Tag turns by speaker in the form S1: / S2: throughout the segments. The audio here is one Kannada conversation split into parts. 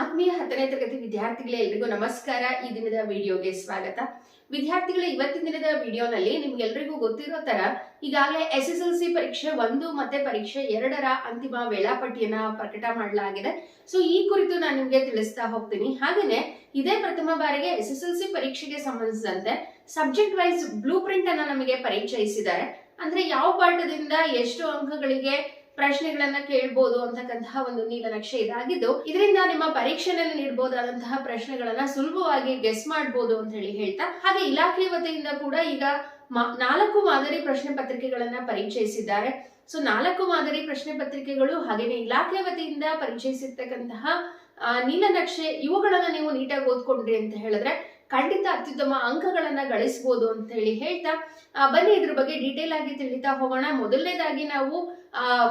S1: ಆತ್ಮೀಯ ಹತ್ತನೇ ತರಗತಿ ವಿದ್ಯಾರ್ಥಿಗಳೇ ಎಲ್ರಿಗೂ ನಮಸ್ಕಾರ. ಈ ದಿನದ ವಿಡಿಯೋಗೆ ಸ್ವಾಗತ. ವಿದ್ಯಾರ್ಥಿಗಳ ಇವತ್ತಿನ ದಿನದ ವಿಡಿಯೋನಲ್ಲಿ ನಿಮ್ಗೆಲ್ರಿಗೂ ಗೊತ್ತಿರೋ ತರ ಈಗಾಗಲೇ ಎಸ್ ಎಸ್ ಎಲ್ ಸಿ ಪರೀಕ್ಷೆ ಒಂದು ಮತ್ತೆ ಪರೀಕ್ಷೆ ಎರಡರ ಅಂತಿಮ ವೇಳಾಪಟ್ಟಿಯನ್ನ ಪ್ರಕಟ ಮಾಡಲಾಗಿದೆ. ಸೊ ಈ ಕುರಿತು ನಾನು ನಿಮ್ಗೆ ತಿಳಿಸ್ತಾ ಹೋಗ್ತೀನಿ. ಹಾಗೇನೆ ಇದೇ ಪ್ರಥಮ ಬಾರಿಗೆ ಎಸ್ ಎಸ್ ಎಲ್ ಸಿ ಪರೀಕ್ಷೆಗೆ ಸಂಬಂಧಿಸಿದಂತೆ ಸಬ್ಜೆಕ್ಟ್ ವೈಸ್ ಬ್ಲೂ ಪ್ರಿಂಟ್ ಅನ್ನ ನಮಗೆ ಪರಿಚಯಿಸಿದ್ದಾರೆ. ಅಂದ್ರೆ ಯಾವ ಪಾಠದಿಂದ ಎಷ್ಟು ಅಂಕಗಳಿಗೆ ಪ್ರಶ್ನೆಗಳನ್ನ ಕೇಳ್ಬೋದು ಅಂತಕ್ಕಂತಹ ಒಂದು ನೀಲನಕ್ಷೆ ಇದಾಗಿದ್ದು, ಇದರಿಂದ ನಿಮ್ಮ ಪರೀಕ್ಷೆನಲ್ಲಿ ನೀಡಬಹುದಾದಂತಹ ಪ್ರಶ್ನೆಗಳನ್ನ ಸುಲಭವಾಗಿ ಗೆಸ್ ಮಾಡಬಹುದು ಅಂತ ಹೇಳಿ ಹೇಳ್ತಾ, ಹಾಗೆ ಇಲಾಖೆ ವತಿಯಿಂದ ಕೂಡ ಈಗ ನಾಲ್ಕು ಮಾದರಿ ಪ್ರಶ್ನೆ ಪತ್ರಿಕೆಗಳನ್ನ ಪರಿಚಯಿಸಿದ್ದಾರೆ ಸೊ ನಾಲ್ಕು ಮಾದರಿ ಪ್ರಶ್ನೆ ಪತ್ರಿಕೆಗಳು ಹಾಗೇನೆ ಇಲಾಖೆ ವತಿಯಿಂದ ಪರಿಚಯಿಸಿರ್ತಕ್ಕಂತಹ ನೀಲನಕ್ಷೆ ಇವುಗಳನ್ನ ನೀವು ನೀಟಾಗಿ ಓದ್ಕೊಂಡ್ರಿ ಅಂತ ಹೇಳಿದ್ರೆ ಖಂಡಿತ ಅತ್ಯುತ್ತಮ ಅಂಕಗಳನ್ನ ಗಳಿಸಬಹುದು ಅಂತ ಹೇಳಿ ಹೇಳ್ತಾ ಬನ್ನಿ ಇದ್ರ ಬಗ್ಗೆ ಡೀಟೇಲ್ ಆಗಿ ತಿಳಿತಾ ಹೋಗೋಣ. ಮೊದಲನೇದಾಗಿ ನಾವು, ಆ,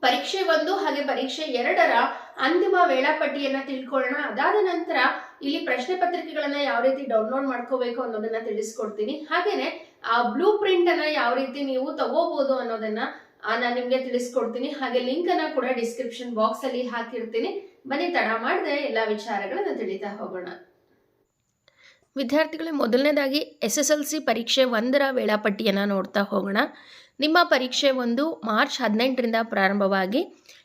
S1: ಪರೀಕ್ಷೆ ಒಂದು ಹಾಗೆ ಪರೀಕ್ಷೆ ಎರಡರ ಅಂತಿಮ ವೇಳಾಪಟ್ಟಿಯನ್ನ ತಿಳ್ಕೊಳ್ಳೋಣ. ಅದಾದ ನಂತರ ಇಲ್ಲಿ ಪ್ರಶ್ನೆ ಪತ್ರಿಕೆಗಳನ್ನ ಯಾವ ರೀತಿ ಡೌನ್ಲೋಡ್ ಮಾಡ್ಕೋಬೇಕು ಅನ್ನೋದನ್ನ ತಿಳಿಸ್ಕೊಡ್ತೀನಿ. ಹಾಗೇನೆ, ಆ ಬ್ಲೂ ಪ್ರಿಂಟ್ ಅನ್ನ ಯಾವ ರೀತಿ ನೀವು ತಗೋಬಹುದು ಅನ್ನೋದನ್ನ ನಾನು ನಿಮ್ಗೆ ತಿಳಿಸ್ಕೊಡ್ತೀನಿ. ಹಾಗೆ ಲಿಂಕ್ ಅನ್ನ ಕೂಡ ಡಿಸ್ಕ್ರಿಪ್ಷನ್ ಬಾಕ್ಸ್ ಅಲ್ಲಿ ಹಾಕಿರ್ತೀನಿ. ಬನ್ನಿ, ತಡ ಮಾಡದೆ ಎಲ್ಲಾ ವಿಚಾರಗಳನ್ನ ತಿಳಿತಾ ಹೋಗೋಣ. ವಿದ್ಯಾರ್ಥಿಗಳೇ, ಮೊದಲನೇದಾಗಿ ಎಸ್ ಎಸ್ ಎಲ್ ಸಿ ಪರೀಕ್ಷೆ ಒಂದರ ವೇಳಾಪಟ್ಟಿಯನ್ನು ನೋಡ್ತಾ ಹೋಗೋಣ. ನಿಮ್ಮ ಪರೀಕ್ಷೆ ಒಂದು ಮಾರ್ಚ್ ಹದಿನೆಂಟರಿಂದ ಪ್ರಾರಂಭವಾಗಿ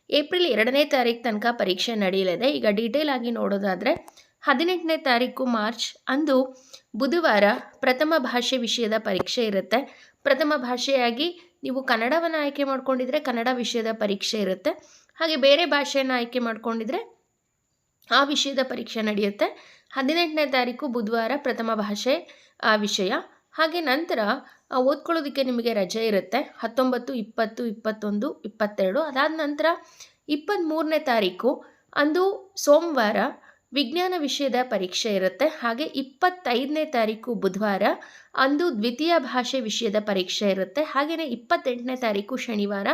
S1: ಏಪ್ರಿಲ್ ಎರಡನೇ ತಾರೀಕು ತನಕ ಪರೀಕ್ಷೆ ನಡೆಯಲಿದೆ. ಈಗ ಡೀಟೇಲ್ ಆಗಿ ನೋಡೋದಾದರೆ, ಹದಿನೆಂಟನೇ ತಾರೀಕು ಮಾರ್ಚ್ ಅಂದು ಬುಧವಾರ ಪ್ರಥಮ ಭಾಷೆ ವಿಷಯದ ಪರೀಕ್ಷೆ ಇರುತ್ತೆ. ಪ್ರಥಮ ಭಾಷೆಯಾಗಿ ನೀವು ಕನ್ನಡವನ್ನು ಆಯ್ಕೆ ಮಾಡ್ಕೊಂಡಿದ್ರೆ ಕನ್ನಡ ವಿಷಯದ ಪರೀಕ್ಷೆ ಇರುತ್ತೆ. ಹಾಗೆ ಬೇರೆ ಭಾಷೆಯನ್ನು ಆಯ್ಕೆ ಮಾಡ್ಕೊಂಡಿದ್ರೆ ಆ ವಿಷಯದ ಪರೀಕ್ಷೆ ನಡೆಯುತ್ತೆ. ಹದಿನೆಂಟನೇ ತಾರೀಕು ಬುಧವಾರ ಪ್ರಥಮ ಭಾಷೆ, ಆ, ವಿಷಯ. ಹಾಗೆ ನಂತರ ಓದ್ಕೊಳ್ಳೋದಕ್ಕೆ ನಿಮಗೆ ರಜೆ ಇರುತ್ತೆ. ಹತ್ತೊಂಬತ್ತು, ಇಪ್ಪತ್ತು, ಇಪ್ಪತ್ತೊಂದು, ಇಪ್ಪತ್ತೆರಡು. ಅದಾದ ನಂತರ ಇಪ್ಪತ್ತ್ಮೂರನೇ ತಾರೀಕು, ಅಂದು ಸೋಮವಾರ ವಿಜ್ಞಾನ ವಿಷಯದ ಪರೀಕ್ಷೆ ಇರುತ್ತೆ. ಹಾಗೆ ಇಪ್ಪತ್ತೈದನೇ ತಾರೀಕು ಬುಧವಾರ, ಅಂದು ದ್ವಿತೀಯ ಭಾಷೆ ವಿಷಯದ ಪರೀಕ್ಷೆ ಇರುತ್ತೆ. ಹಾಗೆಯೇ ಇಪ್ಪತ್ತೆಂಟನೇ ತಾರೀಕು ಶನಿವಾರ,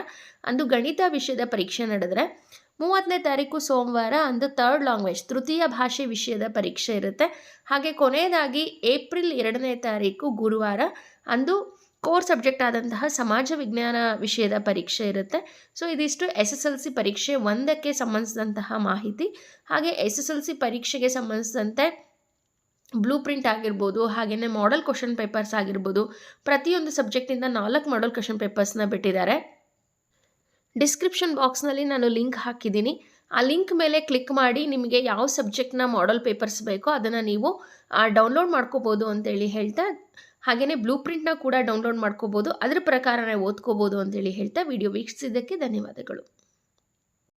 S1: ಅಂದು ಗಣಿತ ವಿಷಯದ ಪರೀಕ್ಷೆ ನಡೆದರೆ ಮೂವತ್ತನೇ ತಾರೀಕು ಸೋಮವಾರ ಅಂದು ಥರ್ಡ್ ಲ್ಯಾಂಗ್ವೇಜ್ ತೃತೀಯ ಭಾಷೆ ವಿಷಯದ ಪರೀಕ್ಷೆ ಇರುತ್ತೆ. ಹಾಗೆ ಕೊನೆಯದಾಗಿ ಏಪ್ರಿಲ್ ಎರಡನೇ ತಾರೀಕು ಗುರುವಾರ ಅಂದು ಕೋರ್ ಸಬ್ಜೆಕ್ಟ್ ಆದಂತಹ ಸಮಾಜ ವಿಜ್ಞಾನ ವಿಷಯದ ಪರೀಕ್ಷೆ ಇರುತ್ತೆ. ಸೊ ಇದಿಷ್ಟು ಎಸ್ ಎಸ್ ಎಲ್ ಸಿ ಪರೀಕ್ಷೆ ಒಂದಕ್ಕೆ ಸಂಬಂಧಿಸಿದಂತಹ ಮಾಹಿತಿ. ಹಾಗೆ ಎಸ್ ಎಸ್ ಎಲ್ ಸಿ ಪರೀಕ್ಷೆಗೆ ಸಂಬಂಧಿಸಿದಂತೆ ಬ್ಲೂ ಪ್ರಿಂಟ್ ಆಗಿರ್ಬೋದು ಹಾಗೆಯೇ ಮಾಡೆಲ್ ಕ್ವಶನ್ ಪೇಪರ್ಸ್ ಆಗಿರ್ಬೋದು, ಪ್ರತಿಯೊಂದು ಸಬ್ಜೆಕ್ಟಿಂದ ನಾಲ್ಕು ಮಾಡೆಲ್ ಕ್ವಶನ್ ಪೇಪರ್ಸ್ನ ಬಿಟ್ಟಿದ್ದಾರೆ. ಡಿಸ್ಕ್ರಿಪ್ಷನ್ ಬಾಕ್ಸ್ನಲ್ಲಿ ನಾನು ಲಿಂಕ್ ಹಾಕಿದ್ದೀನಿ. ಆ ಲಿಂಕ್ ಮೇಲೆ ಕ್ಲಿಕ್ ಮಾಡಿ ನಿಮಗೆ ಯಾವ ಸಬ್ಜೆಕ್ಟ್ನ ಮಾಡಲ್ ಪೇಪರ್ಸ್ ಬೇಕೋ ಅದನ್ನು ನೀವು ಡೌನ್ಲೋಡ್ ಮಾಡ್ಕೋಬೋದು ಅಂತೇಳಿ ಹೇಳ್ತಾ ಹಾಗೆಯೇ ಬ್ಲೂ ಪ್ರಿಂಟ್ನ ಕೂಡ ಡೌನ್ಲೋಡ್ ಮಾಡ್ಕೋಬೋದು. ಅದ್ರ ಪ್ರಕಾರನೇ ಓದ್ಕೋಬೋದು ಅಂತೇಳಿ ಹೇಳ್ತಾ ವಿಡಿಯೋ ವೀಕ್ಷಿಸಿದ್ದಕ್ಕೆ ಧನ್ಯವಾದಗಳು.